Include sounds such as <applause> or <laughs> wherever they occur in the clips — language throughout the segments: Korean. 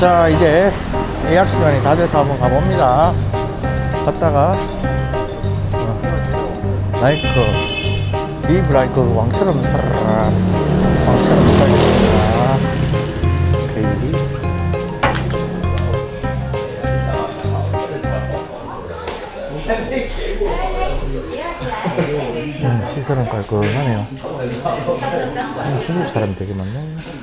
자 이제 예약 시간이 다 돼서 한번 가봅니다. 갔다가 어, 라이크 리브 라이크 왕처럼 살아라 왕처럼 살겠습니다 오케이. 음, 시설은 깔끔하네요. 음, 중국 사람 되게 많네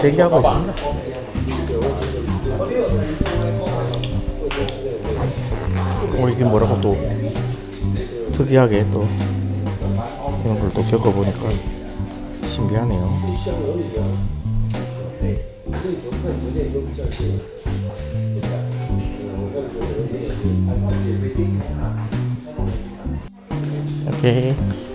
대기하고 있습니다 어 이게 뭐라고 또 특이하게 또 이런 걸 또 겪어보니까 신기하네요. 와우.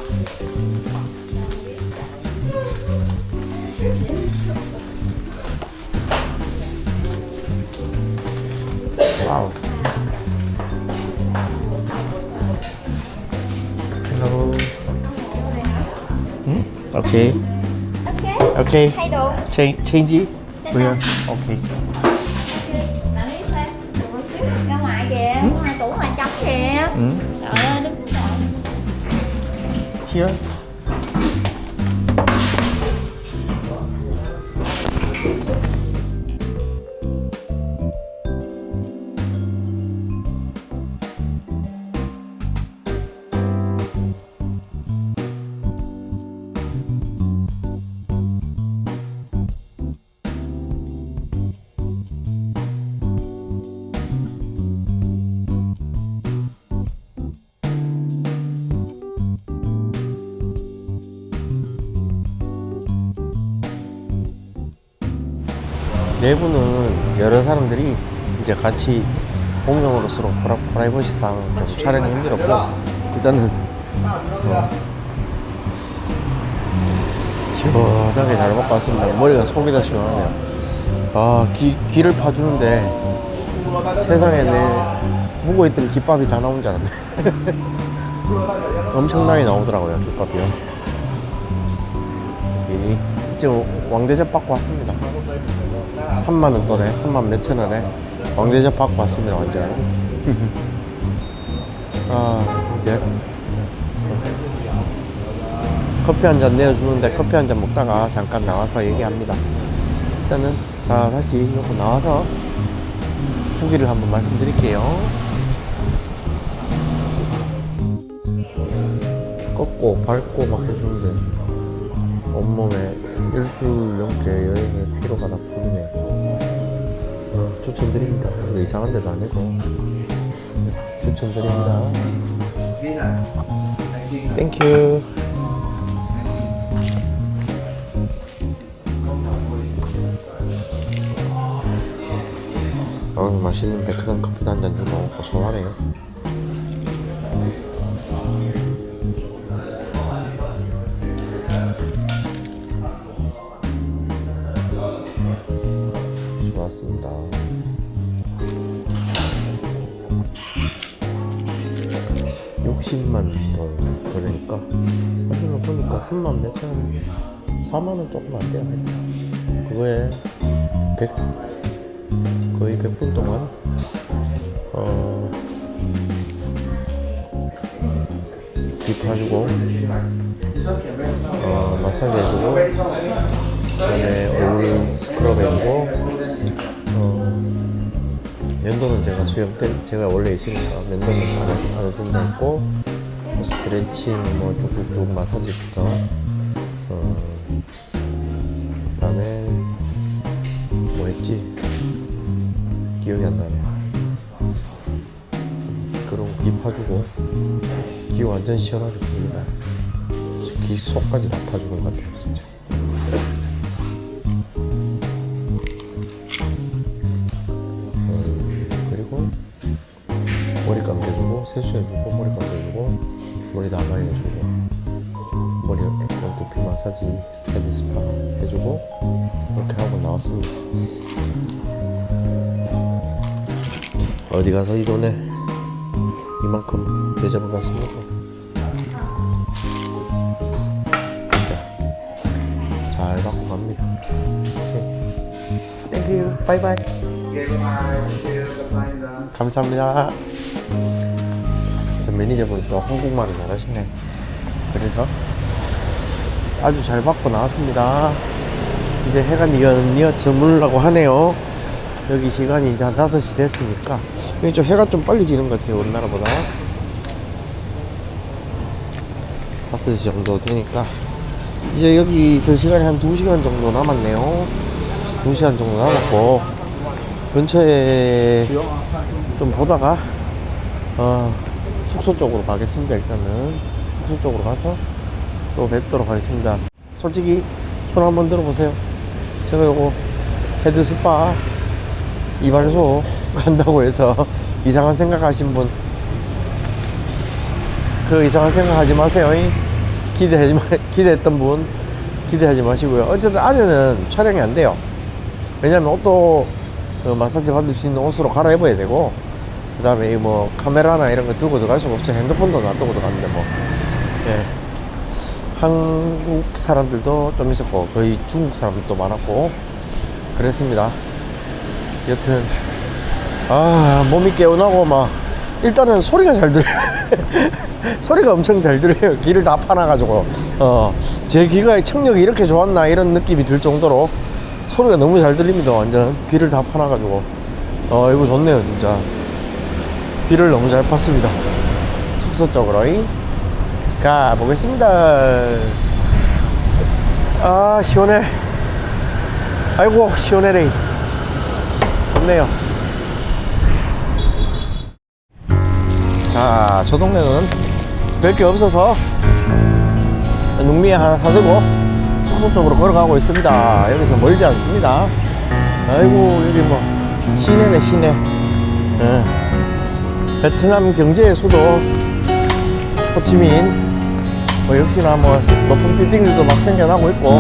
Okay. Okay. Okay. Thay đồ. Change, change it. We are okay. Ra ngoài kìa, ừ. ngoài tủ ngoài trống kìa. Ừ. Trời ơi, đứng Here. 내부는 여러 사람들이 이제 같이 공용으로서 프라, 프라이버시상 좀 촬영이 힘들었고 일단은 어, 시원하게 잘 먹고 왔습니다. 머리가 속이 다 시원하네요. 아 귀, 귀를 파주는데 세상에 내 묵어있던 김밥이 다 나온 줄 알았네. <laughs> 엄청나게 나오더라고요 김밥이요. 이 지금 왕대접 받고 왔습니다 3만원 돈에 3만 몇천 원에 왕대접 받고 왔습니다 완전. <laughs> 아 이제 커피 한 잔 내어주는데 커피 한 잔 먹다가 잠깐 나와서 얘기합니다. 일단은 자 다시 이거 나와서 후기를 한번 말씀드릴게요. 꺾고 밟고 막 해주는데 온몸에 일주일 넘게 여행의 피로가 다 풀리네. 어, 추천드립니다. 이상한 데도 아니고. 네, 추천드립니다. 땡큐. 어, 맛있는 베트남 커피도 한잔 주고 고소하네요. (60만 원) 그러니까 하루를 보니까 (3만 몇천 원) (4만 원) 조금 안 돼요 하여튼. 그거에 (100) 거의 (100분) 동안 어 립해주고 어 마사지 해주고 그다음에 얼굴 스크럽 해주고 어, 면도는 제가 수염 때 제가 원래 있으니까 면도는 안, 해- 안 해준다 했고 뭐 스트레칭, 뭐 쭉쭉쭉 마사지부터 어, 그다음에 뭐 했지? 기억이 안 나네. 그런 거 입혀주고 귀 완전 시원하게 니다 귀 속까지 다 파주는 것 같아요, 진짜. 어, 그리고 머리 감겨주고 세수해주고 머리 감겨주고 머리 나발해주고 머리 어, 두피 마사지 헤드 스파 해주고 이렇게 하고 나왔습니다. 어디 가서 이 돈에 이만큼 대접을 받습니까? 진짜 잘 받고 갑니다. 땡큐 바이바이. 감사합니다. 저 매니저분 또 한국말을 잘하시네. 그래서 아주 잘 받고 나왔습니다. 이제 해가 니엇니엇 저물라고 하네요. 여기 시간이 이제 한 5시 됐으니까. 여기 좀 해가 좀 빨리 지는 것 같아요 우리나라보다. 5시 정도 되니까. 이제 여기 있을 시간이 한 2시간 정도 남았네요. 2시간 정도 남았고. 근처에 좀 보다가 어, 숙소 쪽으로 가겠습니다. 일단은 숙소 쪽으로 가서 또 뵙도록 하겠습니다. 솔직히 손 한번 들어보세요. 제가 요거 헤드 스파 이발소 <laughs> 간다고 해서 이상한 생각 하신 분 그 이상한 생각 하지 마세요. 이. 기대하지 마, <laughs> 기대했던 분 기대하지 마시고요. 어쨌든 안에는 촬영이 안 돼요. 왜냐면 옷도 어, 마사지 받을 수 있는 옷으로 갈아입어야 되고 그 다음에 뭐 카메라나 이런 거 들고 들어갈 수가 없죠 핸드폰도 놔두고 들어갔는데 뭐. 예. 한국 사람들도 좀 있었고 거의 중국 사람들도 많았고 그랬습니다. 여튼 아 몸이 개운하고 막 일단은 소리가 잘 들려요 <laughs> 소리가 엄청 잘 들려요. 귀를 다 파놔가지고. 어제 귀가 청력이 이렇게 좋았나 이런 느낌이 들 정도로 소리가 너무 잘 들립니다. 완전 귀를 다 파놔가지고. 어 이거 좋네요 진짜 귀를 너무 잘 팠습니다. 숙소 쪽으로 이. 가보겠습니다. 아 시원해. 아이고 시원해래 좋네요. 자 저 동네는 별게 없어서 농미에 하나 사들고 숙소 쪽으로 걸어가고 있습니다. 여기서 멀지 않습니다. 아이고 여기 뭐 시내네 시내. 예. 베트남 경제의 수도 호치민 뭐 역시나 뭐 높은 빌딩들도 막 생겨나고 있고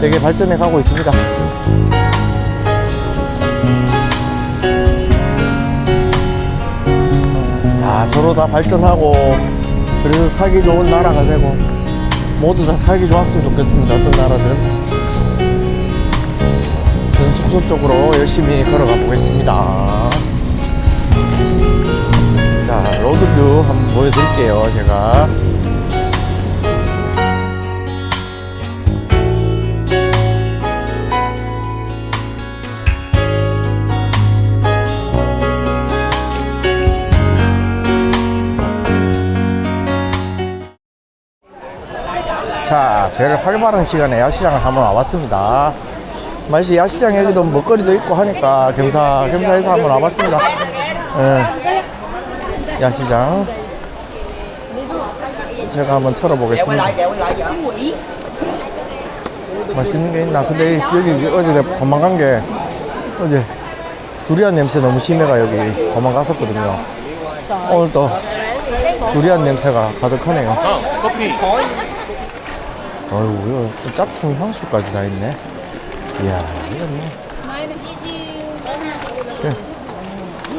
되게 발전해 가고 있습니다. 아, 서로 다 발전하고 그래서 살기 좋은 나라가 되고 모두 다 살기 좋았으면 좋겠습니다. 어떤 나라든 전 숙소 쪽으로 열심히 걸어가 보겠습니다. 자, 로드뷰 한번 보여드릴게요, 제가. 자, 제일 활발한 시간에 야시장을 한번 와봤습니다. 마치 야시장 여기도 먹거리도 있고 하니까 겸사겸사해서 한번 와봤습니다. 예. 야시장. 제가 한번 털어보겠습니다. 맛있는 게 있나? 근데 여기 어제 도망간 게 어제 두리안 냄새 너무 심해가 여기 도망갔었거든요. 오늘 또 두리안 냄새가 가득하네요. 어이구, 이거 짝퉁 향수까지 다 있네. 이야, 이건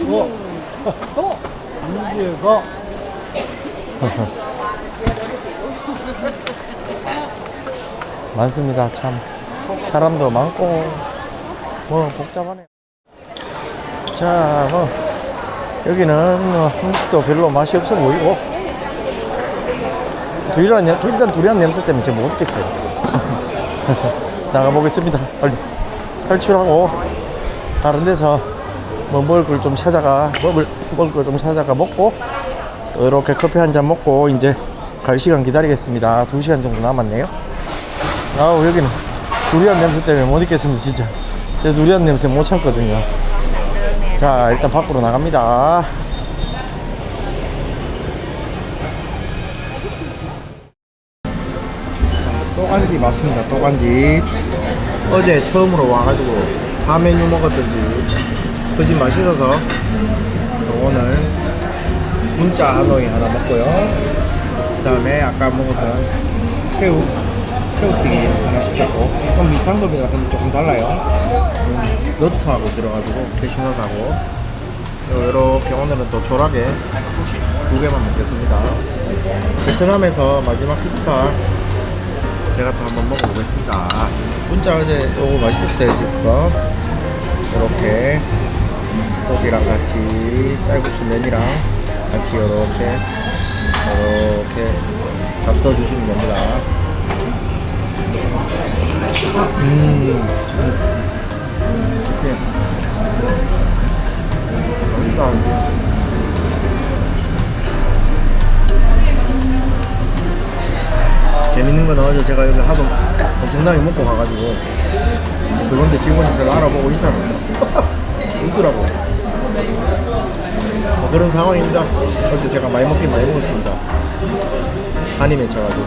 뭐. 그래. <laughs> 많습니다, 참. 사람도 많고, 뭐, 복잡하네. 자, 뭐, 여기는 뭐 음식도 별로 맛이 없어 보이고, 두리안, 냄- 일단 두리안 냄새 때문에 제가 못 먹겠어요. <laughs> 나가보겠습니다. 빨리 탈출하고 다른 데서 뭐 먹을 걸 좀 찾아가 먹을 먹을 걸 좀 찾아가 먹고 이렇게 커피 한 잔 먹고 이제 갈 시간 기다리겠습니다. 두 시간 정도 남았네요. 아우 여기는 두리안 냄새 때문에 못 있겠습니다 진짜. 제 두리안 냄새 못 참거든요. 자 일단 밖으로 나갑니다. 또간집 맞습니다. 또간집. 어제 처음으로 와가지고 4메뉴 먹었던 집. 그집 맛있어서 오늘 문자 하노이 하나 먹고요. 그 다음에 아까 먹었던 새우, 새우튀김 하나 시켰고, 좀 비슷한 겁니다. 근데 조금 달라요. 음, 너트하고 들어가지고, 캐슈넛하고, 이렇게 오늘은 또 조라게 두 개만 먹겠습니다. 베트남에서 마지막 식사 제가 또 한번 먹어보겠습니다. 문자 어제 요거 맛있었어요, 지금. 이렇게 고기랑 같이 쌀국수 면이랑 같이 이렇게 이렇게 잡숴 주시면 됩니다. 음, 이렇게 맛있다. 재밌는 건 어제 제가 여기 하도 엄청나게 먹고 가가지고 그런데 직원이 저를 알아보고 인사를 <laughs> 웃더라고 뭐 그런 상황입니다. 어제 제가 많이 먹긴 많이 먹었습니다. 한이 맺혀가지고.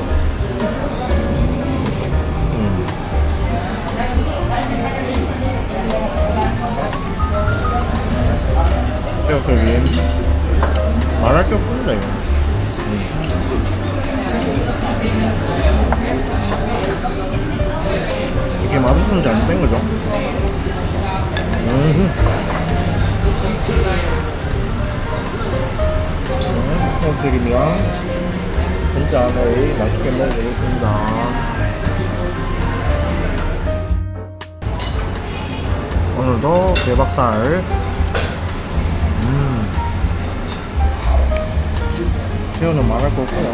음. 여기 말할 게 없습니다 이거 오늘도 대박살. 음. 새우는 말할 거 없고요.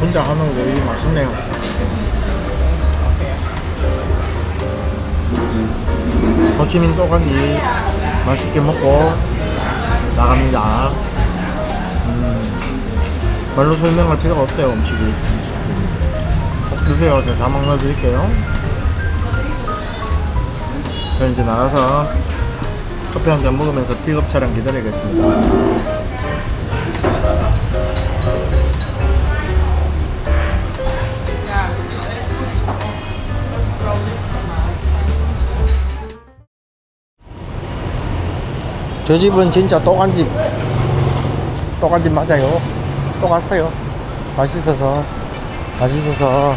혼자 하는 게 맛있네요. 호치민 또가기 맛있게 먹고 나갑니다. 음, 말로 설명할 필요가 없어요, 음식이. 꼭 드세요. 제가 다 먹어 드릴게요. 저 이제 나가서 커피 한 잔 먹으면서 픽업 차량 기다리겠습니다. 저 집은 진짜 또간집. 또간집 맞아요. 또 갔어요. 맛있어서. 맛있어서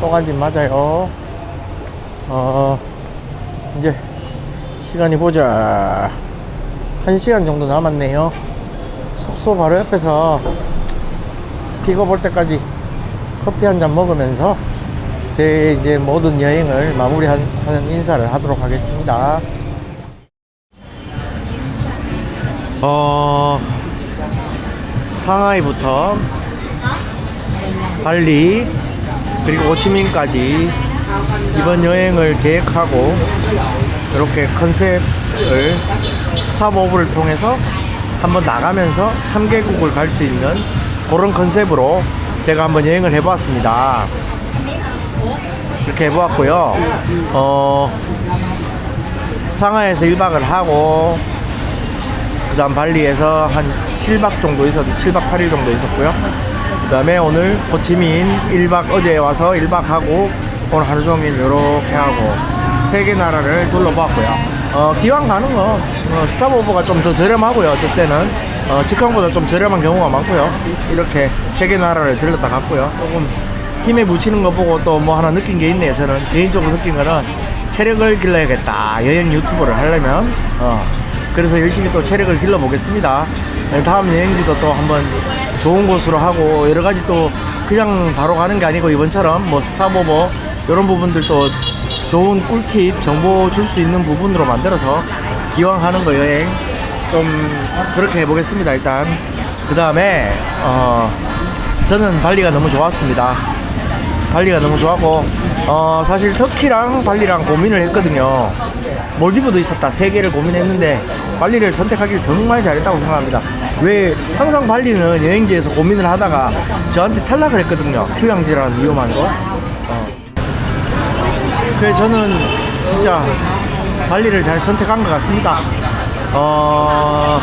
또간집 맞아요. 어 이제 시간이 보자. 한 시간 정도 남았네요. 숙소 바로 옆에서 픽업 올 때까지 커피 한 잔 먹으면서 제 이제 모든 여행을 마무리하는 인사를 하도록 하겠습니다. 어, 상하이부터 발리 그리고 오치민까지 이번 여행을 계획하고 이렇게 컨셉을 스탑오브를 통해서 한번 나가면서 3개국을 갈 수 있는 그런 컨셉으로 제가 한번 여행을 해보았습니다. 이렇게 해보았고요. 어, 상하이에서 1박을 하고, 그 다음 발리에서 한 7박 정도 있었, 7박 8일 정도 있었고요. 그 다음에 오늘 호치민 1박, 어제 와서 1박 하고, 오늘 하루 종일 이렇게 하고, 세 개 나라를 둘러봤고요. 어, 기왕 가는 거, 어, 스타버버가 좀 더 저렴하고요. 그때는. 어, 직항보다 좀 저렴한 경우가 많고요. 이렇게 세 개 나라를 들렀다 갔고요. 조금 힘에 묻히는 거 보고 또 뭐 하나 느낀 게 있네요. 저는 개인적으로 느낀 거는 체력을 길러야겠다. 여행 유튜버를 하려면. 어. 그래서 열심히 또 체력을 길러 보겠습니다. 다음 여행지도 또 한번 좋은 곳으로 하고 여러 가지 또 그냥 바로 가는 게 아니고 이번처럼 뭐 스타보버 이런 부분들도 좋은 꿀팁 정보 줄 수 있는 부분으로 만들어서 기왕 하는 거 여행 좀 그렇게 해보겠습니다. 일단 그 다음에 어 저는 발리가 너무 좋았습니다. 발리가 너무 좋았고 어 사실 터키랑 발리랑 고민을 했거든요 몰디브도 있었다 세 개를 고민했는데 발리를 선택하길 정말 잘했다고 생각합니다. 왜 항상 발리는 여행지에서 고민을 하다가 저한테 탈락을 했거든요. 휴양지라는 위험한 거. 어. 그래서 저는 진짜 발리를 잘 선택한 것 같습니다. 어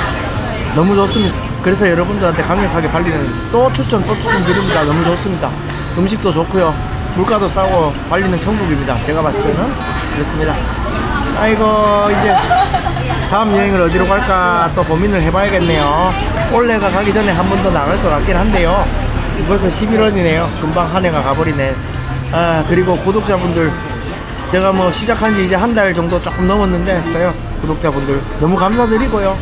너무 좋습니다. 그래서 여러분들한테 강력하게 발리는 또 추천 또 추천 드립니다. 너무 좋습니다. 음식도 좋고요. 물가도 싸고 발리는 천국입니다. 제가 봤을 때는. 그렇습니다. 아이고 이제 다음 여행을 어디로 갈까 또 고민을 해봐야겠네요. 올해가 가기 전에 한 번 더 나갈 것 같긴 한데요. 벌써 11월이네요. 금방 한 해가 가버리네. 아 그리고 구독자분들 제가 뭐 시작한 지 이제 한 달 정도 조금 넘었는데 그래요 구독자분들 너무 감사드리고요.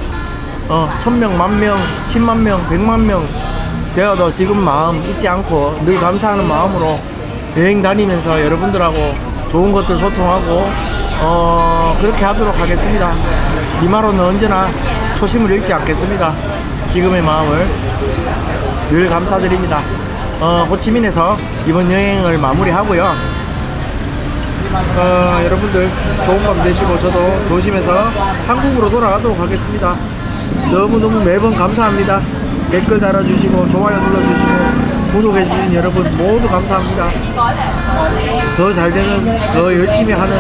어, 천명, 만명, 십만명, 백만명 되어도 지금 마음 잊지 않고 늘 감사하는 마음으로 여행 다니면서 여러분들하고 좋은 것들 소통하고 어, 그렇게 하도록 하겠습니다. 이마로는 언제나 초심을 잃지 않겠습니다. 지금의 마음을 늘 감사드립니다. 어, 호치민에서 이번 여행을 마무리하고요. 어, 여러분들 좋은 밤 되시고 저도 조심해서 한국으로 돌아가도록 하겠습니다. 너무너무 매번 감사합니다. 댓글 달아주시고 좋아요 눌러주시고 구독해주신 여러분 모두 감사합니다. 더 잘되는 더 열심히 하는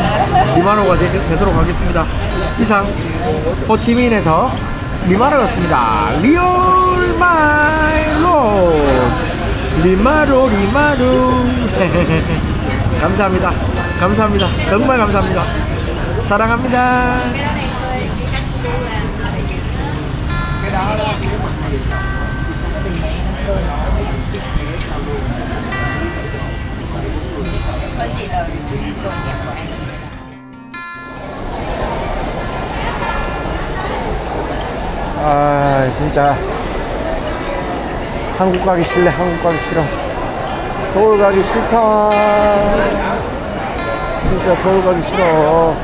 되, 되도록 하겠습니다. 이상 호치민에서 리마로였습니다. 리얼 마이 로 리마로 리마루 <laughs> 감사합니다. 감사합니다. 정말 감사합니다. 사랑합니다. 아 진짜. 한국 가기 싫네 한국 가기 싫어. 서울 가기 싫다. 진짜 서울 가기 싫어